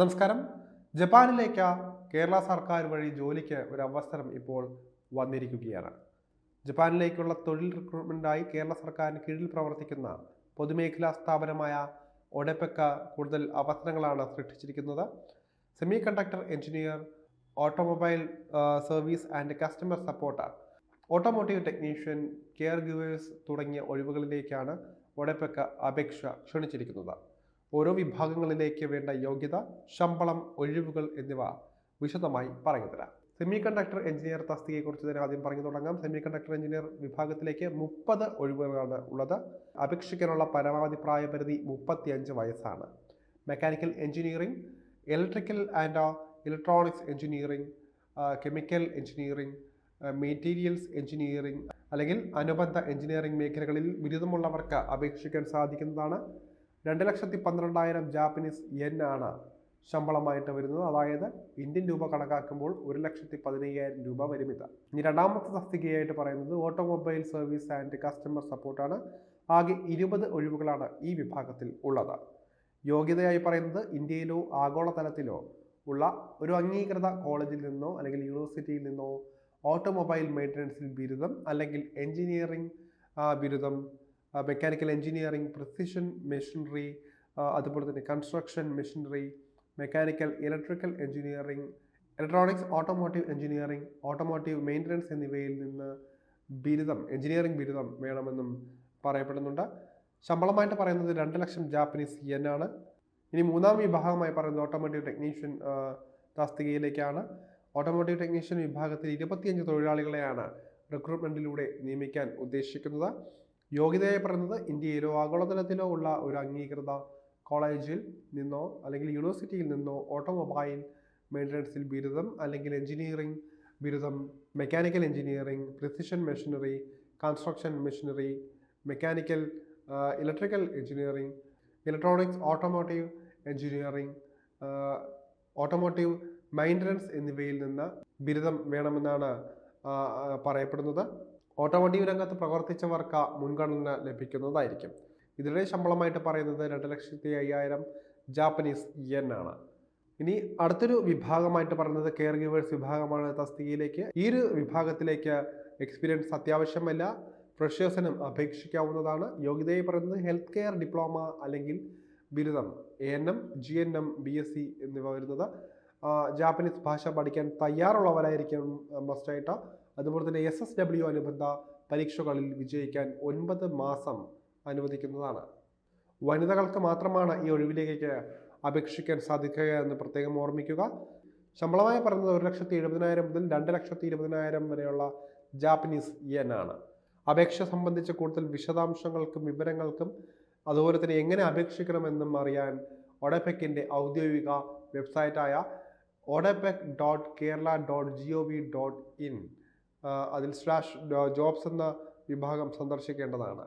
നമസ്കാരം. ജപ്പാനിലേക്ക് കേരള സർക്കാർ വഴി ജോലിക്ക് ഒരു അവസരം ഇപ്പോൾ വന്നിരിക്കുകയാണ്. ജപ്പാനിലേക്കുള്ള തൊഴിൽ റിക്രൂട്ട്മെന്റായി കേരള സർക്കാരിന് കീഴിൽ പ്രവർത്തിക്കുന്ന പൊതുമേഖലാ സ്ഥാപനമായ ഒഡെപെക്ക കൂടുതൽ അവസരങ്ങളാണ് സൃഷ്ടിച്ചിരിക്കുന്നത്. Semiconductor engineer automobile service and customer support automotive technician caregivers തുടങ്ങിയ ഒഴിവുകളിലേക്കാണ് ഒഡെപെക്ക അപേക്ഷ ക്ഷണിച്ചിരിക്കുന്നത്. ഓരോ വിഭാഗങ്ങളിലേക്ക് വേണ്ട യോഗ്യത ശമ്പളം ഒഴിവുകൾ എന്നിവ വിശദമായി പറഞ്ഞു തരാം. സെമി കണ്ടക്ടർ എഞ്ചിനീയർ തസ്തികയെക്കുറിച്ച് തന്നെ ആദ്യം പറഞ്ഞു തുടങ്ങാം. സെമി കണ്ടക്ടർ എഞ്ചിനീയർ വിഭാഗത്തിലേക്ക് മുപ്പത് ഒഴിവുകളാണ് ഉള്ളത്. അപേക്ഷിക്കാനുള്ള പരമാവധി പ്രായപരിധി മുപ്പത്തിയഞ്ച് വയസ്സാണ്. Mechanical engineering electrical and electronics engineering chemical engineering materials engineering അല്ലെങ്കിൽ അനുബന്ധ എഞ്ചിനീയറിംഗ് മേഖലകളിൽ ബിരുദമുള്ളവർക്ക് അപേക്ഷിക്കാൻ സാധിക്കുന്നതാണ്. രണ്ട് ലക്ഷത്തി പന്ത്രണ്ടായിരം ജാപ്പനീസ് യെൻ ആണ് ശമ്പളമായിട്ട് വരുന്നത്. അതായത് ഇന്ത്യൻ രൂപ കണക്കാക്കുമ്പോൾ ഒരു ലക്ഷത്തി പതിനയ്യായിരം രൂപ വരും ഇത് ഇനി രണ്ടാമത്തെ തസ്തികയായിട്ട് പറയുന്നത് ഓട്ടോമൊബൈൽ സർവീസ് ആൻഡ് കസ്റ്റമർ സപ്പോർട്ടാണ് ആകെ ഇരുപത് ഒഴിവുകളാണ് ഈ വിഭാഗത്തിൽ ഉള്ളത്. യോഗ്യതയായി പറയുന്നത് ഇന്ത്യയിലോ ആഗോളതലത്തിലോ ഉള്ള ഒരു അംഗീകൃത കോളേജിൽ നിന്നോ അല്ലെങ്കിൽ യൂണിവേഴ്സിറ്റിയിൽ നിന്നോ ഓട്ടോമൊബൈൽ മെയിന്റനൻസിൽ ബിരുദം അല്ലെങ്കിൽ എഞ്ചിനീയറിംഗ് ബിരുദം മെക്കാനിക്കൽ എഞ്ചിനീയറിംഗ് പ്രിസിഷൻ മെഷീനറി അതുപോലെ തന്നെ construction machinery mechanical electrical engineering electronics automotive engineering automotive maintenance എന്നിവയിൽ നിന്ന് ബിരുദം എഞ്ചിനീയറിംഗ് ബിരുദം വേണമെന്നും പറയപ്പെടുന്നുണ്ട്. ശമ്പളമായിട്ട് പറയുന്നത് രണ്ട് ലക്ഷം ജാപ്പനീസ് യെൻ ആണ്. ഇനി മൂന്നാം വിഭാഗമായി പറയുന്നത് ഓട്ടോമോട്ടീവ് ടെക്നീഷ്യൻ തസ്തികയിലേക്കാണ്. ഓട്ടോമോട്ടീവ് ടെക്നീഷ്യൻ വിഭാഗത്തിൽ ഇരുപത്തിയഞ്ച് തൊഴിലാളികളെയാണ് റിക്രൂട്ട്മെന്റിലൂടെ നിയമിക്കാൻ ഉദ്ദേശിക്കുന്നത്. യോഗ്യതയായി പറയുന്നത് ഇന്ത്യയിലോ ആഗോളതലത്തിലോ ഉള്ള ഒരു അംഗീകൃത കോളേജിൽ നിന്നോ അല്ലെങ്കിൽ യൂണിവേഴ്സിറ്റിയിൽ നിന്നോ ഓട്ടോമൊബൈൽ മെയിന്റനൻസിൽ ബിരുദം അല്ലെങ്കിൽ എഞ്ചിനീയറിംഗ് ബിരുദം mechanical engineering precision machinery construction machinery mechanical electrical engineering electronics automotive engineering automotive maintenance എന്നിവയിൽ നിന്ന് ബിരുദം വേണമെന്നാണ് പറയപ്പെടുന്നത്. ഓട്ടോമോട്ടീവ് രംഗത്ത് പ്രവർത്തിച്ചവർക്ക് മുൻഗണന ലഭിക്കുന്നതായിരിക്കും. ഇതിലെ ശമ്പളമായിട്ട് പറയുന്നത് രണ്ട് ലക്ഷത്തി അയ്യായിരം ജാപ്പനീസ് യെൻ ആണ്. ഇനി അടുത്തൊരു വിഭാഗമായിട്ട് പറയുന്നത് കെയർ ഗിവേഴ്സ് വിഭാഗമാണ്. തസ്തികയിലേക്ക് ഈ ഒരു വിഭാഗത്തിലേക്ക് എക്സ്പീരിയൻസ് അത്യാവശ്യമല്ല. ഫ്രഷേഴ്സിനും അപേക്ഷിക്കാവുന്നതാണ്. യോഗ്യതയായി പറയുന്നത് ഹെൽത്ത് കെയർ ഡിപ്ലോമ അല്ലെങ്കിൽ ബിരുദം. A N M G N M B S C എന്നിവ വരുന്നത്. ജാപ്പനീസ് ഭാഷ പഠിക്കാൻ തയ്യാറുള്ളവരായിരിക്കും മസ്റ്റായിട്ട് അതുപോലെ തന്നെ എസ് എസ് ഡബ്ല്യു അനുബന്ധ പരീക്ഷകളിൽ വിജയിക്കാൻ ഒൻപത് മാസം അനുവദിക്കുന്നതാണ്. വനിതകൾക്ക് മാത്രമാണ് ഈ ഒഴിവിലേക്ക് അപേക്ഷിക്കാൻ സാധിക്കുക എന്ന് പ്രത്യേകം ഓർമ്മിക്കുക. ശമ്പളമായി പറയുന്നത് ഒരു ലക്ഷത്തി എഴുപതിനായിരം മുതൽ രണ്ട് ലക്ഷത്തി ഇരുപതിനായിരം വരെയുള്ള ജാപ്പനീസ് യെൻ ആണ്. അപേക്ഷ സംബന്ധിച്ച കൂടുതൽ വിശദാംശങ്ങൾക്കും വിവരങ്ങൾക്കും അതുപോലെ തന്നെ എങ്ങനെ അപേക്ഷിക്കണമെന്നും അറിയാൻ ഒഡപെക്കിന്റെ ഔദ്യോഗിക വെബ്സൈറ്റായ ODEPC dot Kerala dot G O V dot in അതിൽ സ്ലാഷ് ജോബ്സ് എന്ന വിഭാഗം സന്ദർശിക്കേണ്ടതാണ്.